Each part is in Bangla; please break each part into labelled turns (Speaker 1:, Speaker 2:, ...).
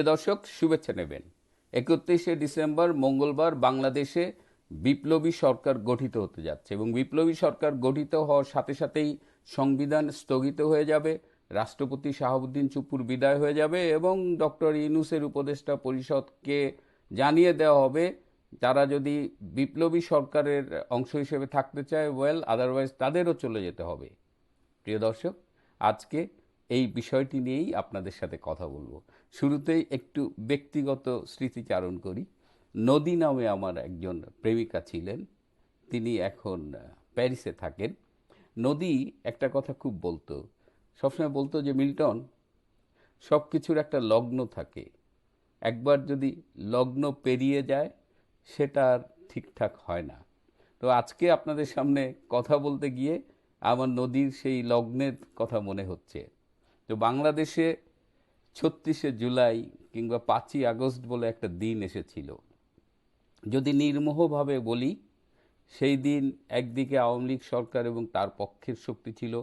Speaker 1: প্রিয় দর্শক, শুভেচ্ছা নেবেন। একত্রিশে ডিসেম্বর, মঙ্গলবার বাংলাদেশে বিপ্লবী সরকার গঠিত হতে যাচ্ছে এবং বিপ্লবী সরকার গঠিত হওয়ার সাথে সাথেই সংবিধান স্থগিত হয়ে যাবে, রাষ্ট্রপতি শাহাবুদ্দিন চুপুর বিদায় হয়ে যাবে এবং ডক্টর ইউনুসের উপদেষ্টা পরিষদকে জানিয়ে দেওয়া হবে তারা যদি বিপ্লবী সরকারের অংশ হিসেবে থাকতে চায় ওয়েল আদারওয়াইজ তাদেরও চলে যেতে হবে। প্রিয় দর্শক, আজকে এই বিষয়টি নিয়েই আপনাদের সাথে কথা বলব। শুরুতেই একটু ব্যক্তিগত স্মৃতিচারণ করি। নদী নামে আমার একজন প্রেমিকা ছিলেন। তিনি এখন প্যারিসে থাকেন। নদী একটা কথা খুব বলতো। সবসময় বলতো যে, মিল্টন সব কিছুর একটা লগ্ন থাকে। একবার যদি লগ্ন পেরিয়ে যায়, সেটা আর ঠিকঠাক হয় না। তো আজকে আপনাদের সামনে কথা বলতে গিয়ে আমার নদীর সেই লগ্নের কথা মনে হচ্ছে। তো বাংলাদেশে ছত্রিশে জুলাই কিংবা পাঁচই আগস্ট বলে একটা দিন এসেছিল। যদি নির্মোহভাবে বলি, সেই দিন একদিকে আওয়ামী লীগ সরকার এবং তার পক্ষের শক্তি ছিল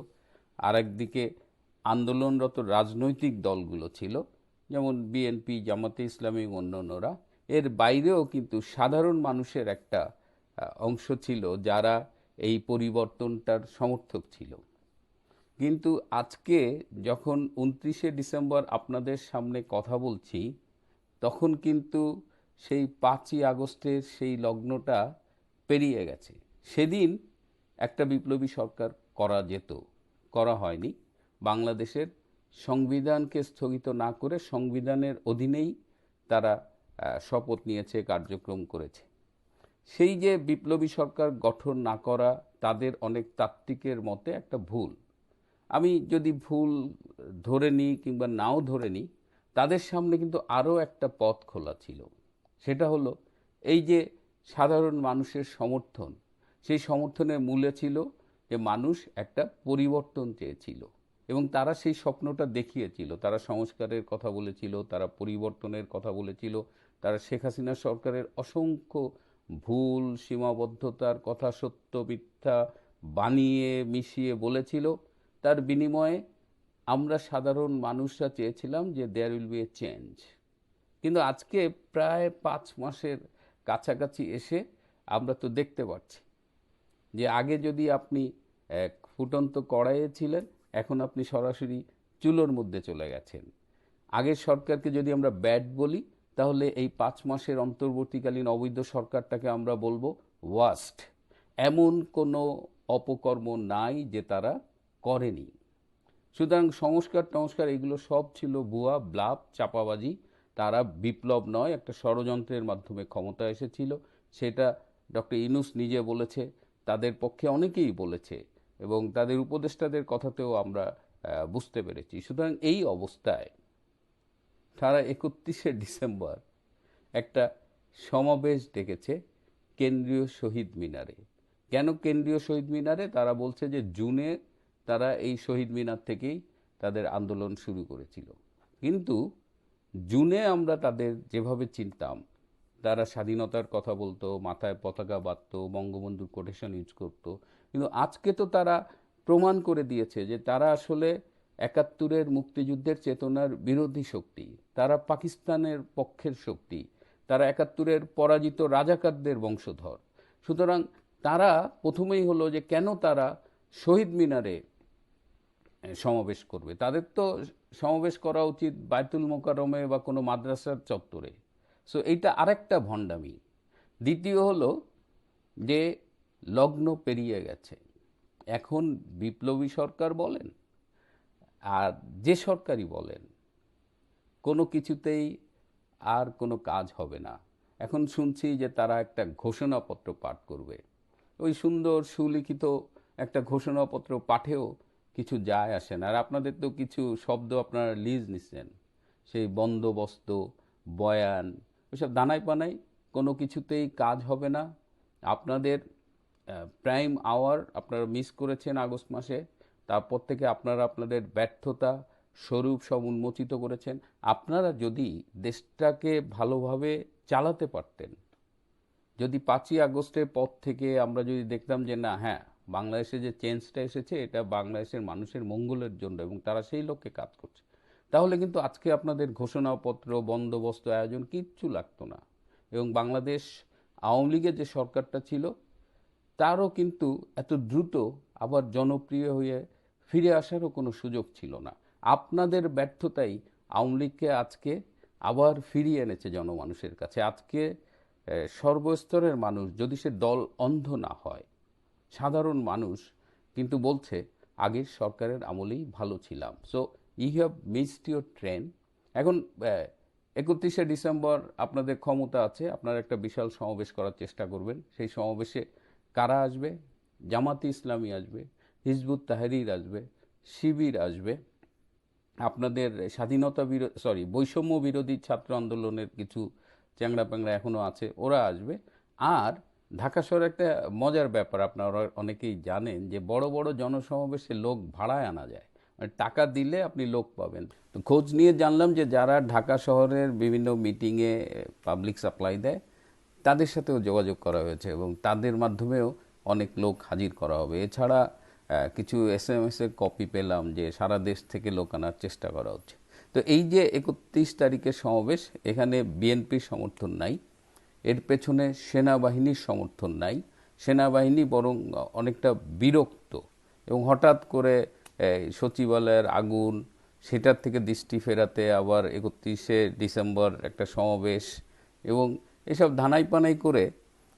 Speaker 1: আর একদিকে আন্দোলনরত রাজনৈতিক দলগুলো ছিল, যেমন বিএনপি, জামাতে ইসলামী অন্যান্যরা। এর বাইরেও কিন্তু সাধারণ মানুষের একটা অংশ ছিল যারা এই পরিবর্তনটার সমর্থক ছিল। কিন্তু আজকে যখন উনত্রিশে ডিসেম্বর আপনাদের সামনে কথা বলছি, তখন কিন্তু সেই পাঁচই আগস্টের সেই লগ্নটা পেরিয়ে গেছে। সেদিন একটা বিপ্লবী সরকার করা যেত, করা হয়নি। বাংলাদেশের সংবিধানকে স্থগিত না করে সংবিধানের অধীনেই তারা শপথ নিয়েছে, কার্যক্রম করেছে। সেই যে বিপ্লবী সরকার গঠন না করা তাদের অনেক তাত্ত্বিকের মতে একটা ভুল। আমি যদি ভুল ধরে নিই কিংবা নাও ধরে নিই, তাদের সামনে কিন্তু আরও একটা পথ খোলা ছিল। সেটা হলো এই যে সাধারণ মানুষের সমর্থন, সেই সমর্থনের মূলে ছিল যে মানুষ একটা পরিবর্তন চেয়েছিল এবং তারা সেই স্বপ্নটা দেখিয়েছিল। তারা সংস্কারের কথা বলেছিল, তারা পরিবর্তনের কথা বলেছিল, তারা শেখ হাসিনা সরকারের অসংখ্য ভুল, সীমাবদ্ধতার কথা সত্য, মিথ্যা বানিয়ে, মিশিয়ে বলেছিল। তার বিনিময়ে আমরা সাধারণ মানুষরা চেয়েছিলাম যে there will be a change কিন্তু আজকে প্রায় পাঁচ মাসের কাছাকাছি এসে আমরা তো দেখতে পাচ্ছি যে আগে যদি আপনি ফুটন্ত কড়াইয়ে ছিলেন, এখন আপনি সরাসরি চুলোর মধ্যে চলে গেছেন। আগের সরকারকে যদি আমরা ব্যাড বলি, তাহলে এই পাঁচ মাসের অন্তর্বর্তীকালীন অবৈধ সরকারটাকে আমরা বলব ওয়াস্ট এমন কোনো অপকর্ম নাই যে তারা করেনি। সুতরাং সংস্কার টংস্কার এগুলো সব ছিল ভুয়া, ব্লাপ, চাপাবাজি। তারা বিপ্লব নয়, একটা ষড়যন্ত্রের মাধ্যমে ক্ষমতা এসেছিল। সেটা ডক্টর ইনুস নিজে বলেছে, তাদের পক্ষে অনেকেই বলেছে এবং তাদের উপদেষ্টাদের কথাতেও আমরা বুঝতে পেরেছি। সুতরাং এই অবস্থায় তারা একত্রিশে ডিসেম্বর একটা সমাবেশ ডেকেছে কেন্দ্রীয় শহীদ মিনারে। কেন কেন্দ্রীয় শহীদ মিনারে? তারা বলছে যে জুনে তারা এই শহীদ মিনার থেকেই তাদের আন্দোলন শুরু করেছিল। কিন্তু জুনে আমরা তাদের যেভাবে চিনতাম, তারা স্বাধীনতার কথা বলতো, মাথায় পতাকা বাঁধতো, বঙ্গবন্ধুর কোটেশন ইউজ করতো, কিন্তু আজকে তো তারা প্রমাণ করে দিয়েছে যে তারা আসলে একাত্তরের মুক্তিযুদ্ধের চেতনার বিরোধী শক্তি, তারা পাকিস্তানের পক্ষের শক্তি, তারা একাত্তরের পরাজিত রাজাকারদের বংশধর। সুতরাং তারা প্রথমেই হলো যে কেন তারা শহীদ মিনারে সমাবেশ করবে। তাদের তো সমাবেশ করা উচিত বায়তুল মোকারমে বা কোনো মাদ্রাসার চত্বরে। সো এইটা আরেকটা ভণ্ডামি। দ্বিতীয় হলো যে লগ্ন পেরিয়ে গেছে। এখন বিপ্লবী সরকার বলেন, আর যে সরকারই বলেন, কোনো কিছুতেই আর কোনো কাজ হবে না। এখন শুনছি যে তারা একটা ঘোষণাপত্র পাঠ করবে। ওই সুন্দর সুলিখিত একটা ঘোষণাপত্র পাঠেও কিছু যায় আসে না। আর আপনাদের তো কিছু শব্দ আপনারা লিজ নিচ্ছেন সেই বন্দোবস্ত, বয়ান, ওইসব দানাই পানাই কোনো কিছুতেই কাজ হবে না। আপনাদের প্রাইম আওয়ার আপনারা মিস করেছেন আগস্ট মাসে। তারপর থেকে আপনারা আপনাদের ব্যর্থতা, স্বরূপ সব উন্মোচিত করেছেন। আপনারা যদি দেশটাকে ভালোভাবে চালাতে পারতেন, যদি পাঁচই আগস্টের পর থেকে আমরা যদি দেখতাম যে না হ্যাঁ বাংলাদেশে যে চেঞ্জটা এসেছে, এটা বাংলাদেশের মানুষের মঙ্গলের জন্য এবং তারা সেই লক্ষ্যে কাজ করছে। তাহলে কিন্তু আজকে আপনাদের ঘোষণাপত্র, বন্দোবস্ত, আয়োজন কিচ্ছু লাগতো না এবং বাংলাদেশ আওয়ামী লীগের যে সরকারটা ছিল, তারও কিন্তু এত দ্রুত আবার জনপ্রিয় হয়ে ফিরে আসারও কোনো সুযোগ ছিল না। আপনাদের ব্যর্থতাই আওয়ামী লীগকে আজকে আবার ফিরিয়ে এনেছে জনমানুষের কাছে। আজকে সর্বস্তরের মানুষ, যদি সে দল অন্ধ না হয় সাধারণ মানুষ কিন্তু বলছে, আগের সরকারের আমলেই ভালো ছিলাম। So you have missed your train এখন একত্রিশে ডিসেম্বর আপনাদের ক্ষমতা আছে, আপনারা একটা বিশাল সমাবেশ করার চেষ্টা করবেন। সেই সমাবেশে কারা আসবে? জামাতি ইসলামী আসবে, হিজবুত তাহরির আসবে, শিবির আসবে। আপনাদের স্বাধীনতা বিরোধী সরি বৈষম্য বিরোধী ছাত্র আন্দোলনের কিছু চ্যাংড়া প্যাংড়া এখনও আছে, ওরা আসবে। আর ঢাকা শহরে একটা মজার ব্যাপার, আপনারা অনেকেই জানেন যে বড় বড় জনসমাবেশে লোক ভাড়ায় আনা যায়। মানে টাকা দিলে আপনি লোক পাবেন। তো খোঁজ নিয়ে জানলাম যে যারা ঢাকা শহরের বিভিন্ন মিটিংয়ে পাবলিক সাপ্লাই দেয়, তাদের সাথেও যোগাযোগ করা হয়েছে এবং তাদের মাধ্যমেও অনেক লোক হাজির করা হবে। এছাড়া কিছু এস এম এস এর কপি পেলাম যে সারা দেশ থেকে লোক আনার চেষ্টা করা হচ্ছে। তো এই যে একত্রিশ তারিখের সমাবেশ, এখানে বিএনপির সমর্থন নাই। এর পেছনে সেনাবাহিনীর সমর্থন নাই। সেনাবাহিনী বরং অনেকটা বিরক্ত এবং হঠাৎ করে সচিবালয়ের আগুন, সেটার থেকে দৃষ্টি ফেরাতে আবার একত্রিশে ডিসেম্বর একটা সমাবেশ এবং এসব ধানাই পানাই করে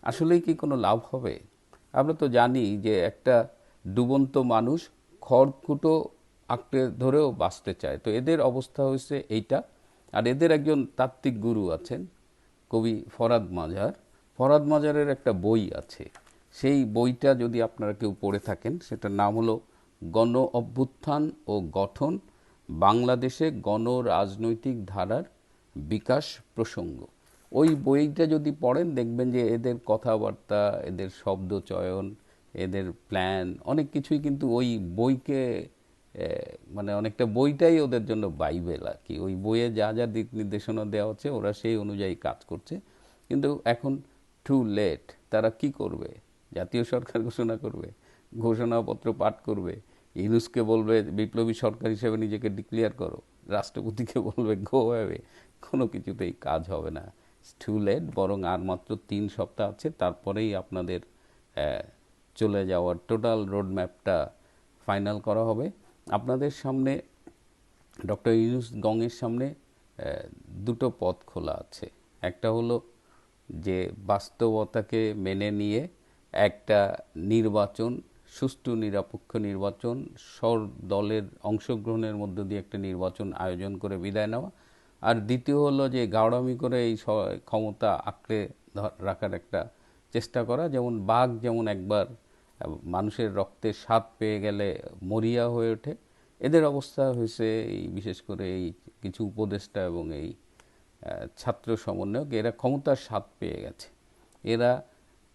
Speaker 1: আসলেই কি কোনো লাভ হবে? আমরা তো জানি যে একটা ডুবন্ত মানুষ খড়কুটো আঁকড়ে ধরেও বাঁচতে চায়। তো এদের অবস্থা হয়েছে এইটা। আর এদের একজন তাত্ত্বিক গুরু আছেন কবি ফরাদ মাজার। ফরাদ মাজারের একটা বই আছে। সেই বইটা যদি আপনারা কেউ পড়ে থাকেন, সেটার নাম হলো গণ অভ্যুত্থান ও গঠন, বাংলাদেশে গণ রাজনৈতিক ধারার বিকাশ প্রসঙ্গ। ওই বইটা যদি পড়েন, দেখবেন যে এদের কথাবার্তা, এদের শব্দ চয়ন, এদের প্ল্যান অনেক কিছুই কিন্তু ওই বইকে মানে অনেকটা বইটাই ওদের জন্য বাইবেল আর কি। ওই বইয়ে যা যা দিক নির্দেশনা দেওয়া হচ্ছে, ওরা সেই অনুযায়ী কাজ করছে। কিন্তু এখন টু লেট তারা কি করবে? জাতীয় সরকার ঘোষণা করবে, ঘোষণাপত্র পাঠ করবে, ইউনুসকে বলবে, বিপ্লবী সরকার হিসেবে নিজেকে ডিক্লেয়ার করো, রাষ্ট্রপতিকে বলবে গো অ্যাওয়ে কোনো কিছুতেই কাজ হবে না। টু লেট বরং আর মাত্র তিন সপ্তাহ আছে, তারপরেই আপনাদের চলে যাওয়ার টোটাল রোড ম্যাপটা ফাইনাল করা হবে। আপনাদের সামনে, ডক্টর ইউনুস গংয়ের সামনে দুটো পথ খোলা আছে। একটা হলো যে বাস্তবতাকে মেনে নিয়ে একটা নির্বাচন, সুষ্ঠু নিরপেক্ষ নির্বাচন, সর দলের অংশগ্রহণের মধ্য দিয়ে একটা নির্বাচন আয়োজন করে বিদায় নেওয়া। আর দ্বিতীয় হলো যে গাওড়ামি করে এই ক্ষমতা আঁকড়ে রাখার একটা চেষ্টা করা। যেমন বাঘ যেমন একবার মানুষের রক্তের স্বাদ পেয়ে গেলে মরিয়া হয়ে ওঠে। এদের অবস্থা হয়েছে এই বিশেষ করে এই কিছু উপদেষ্টা এবং এই ছাত্র সমন্বয়ক, এরা ক্ষমতার স্বাদ পেয়ে গেছে। এরা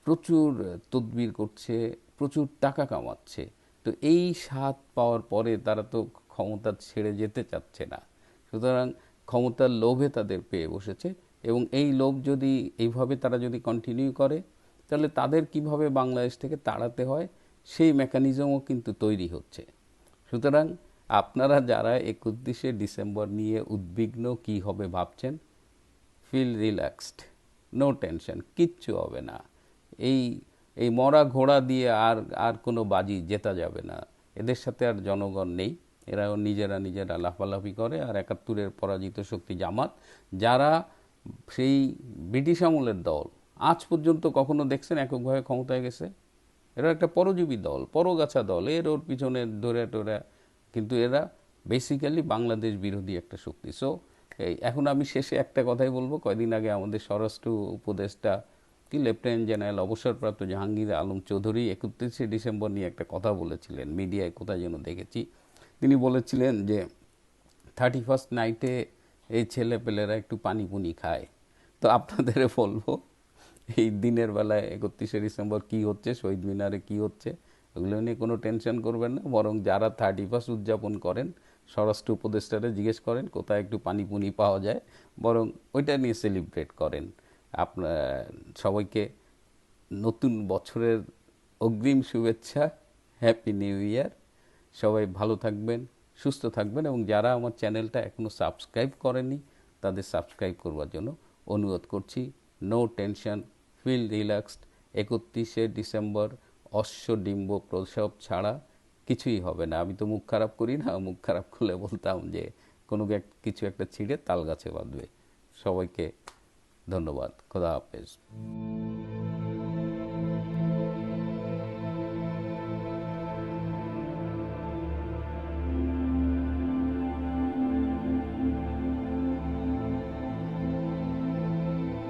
Speaker 1: প্রচুর তদবির করছে, প্রচুর টাকা কামাচ্ছে। তো এই স্বাদ পাওয়ার পরে তারা তো ক্ষমতা ছেড়ে যেতে চাচ্ছে না। সুতরাং ক্ষমতার লোভে তাদের পেয়ে বসেছে এবং এই লোভ যদি, এইভাবে তারা যদি কন্টিনিউ করে তাহলে তাদের কীভাবে বাংলাদেশ থেকে তাড়াতে হয়? সেই মেকানিজমও কিন্তু তৈরি হচ্ছে। সুতরাং আপনারা যারা একত্রিশে ডিসেম্বর নিয়ে উদ্বিগ্ন কি হবে ভাবছেন ফিল রিল্যাক্সড নো টেনশন কিচ্ছু হবে না। এই এই মরা ঘোড়া দিয়ে আর আর কোনো বাজি জেতা যাবে না। এদের সাথে আর জনগণ নেই। এরাও নিজেরা নিজেরা লাফালাফি করে আর একাত্তরের পরাজিত শক্তি জামাত, যারা সেই ব্রিটিশ আমলের দল আজ পর্যন্ত কখনো দেখছেন এককভাবে ক্ষমতায় গেছে? এরা একটা পরজীবী দল, পরগাছা দল। এর ওর পিছনে ধরে টরে কিন্তু এরা বেসিক্যালি বাংলাদেশ বিরোধী একটা শক্তি। সো এখন আমি শেষে একটা কথাই বলব। কয়দিন আগে আমাদের স্বরাষ্ট্র উপদেষ্টা, কি, লেফটেন্যান্ট জেনারেল অবসরপ্রাপ্ত জাহাঙ্গীর আলম চৌধুরী একত্রিশে ডিসেম্বর নিয়ে একটা কথা বলেছিলেন মিডিয়ায়, কোথায় যেন দেখেছি। তিনি বলেছিলেন যে, থার্টি ফার্স্ট নাইটে এই ছেলে পেলেরা একটু পানি পুনি খায়। তো আপনাদের বলব এই দিনের বেলায় একত্রিশে ডিসেম্বর কি হচ্ছে, শহীদ মিনারে কি হচ্ছে ওগুলো নিয়ে কোনো টেনশন করবেন না। বরং যারা থার্টি ফার্স্ট উদযাপন করেন, স্বরাষ্ট্র উপদেষ্টারে জিজ্ঞেস করেন, কোথায় একটু পানি পুনি পাওয়া যায়, বরং ওইটা নিয়ে সেলিব্রেট করেন। আপনার সবাইকে নতুন বছরের অগ্রিম শুভেচ্ছা হ্যাপি নিউ ইয়ার সবাই ভালো থাকবেন, সুস্থ থাকবেন এবং যারা আমার চ্যানেলটা এখনও সাবস্ক্রাইব করেনি তাদের সাবস্ক্রাইব করবার জন্য অনুরোধ করছি নো টেনশন ফিল রিল্যাক্সড, একত্রিশে ডিসেম্বর অশ্ব ডিম্ব প্রসব ছাড়া কিছুই হবে না। আমি তো মুখ খারাপ করি না, মুখ খারাপ করলে বলতাম যে কোনো কিছু একটা ছিঁড়ে তাল গাছে বাঁধবে। সবাইকে ধন্যবাদ। খোদা হাফেজ।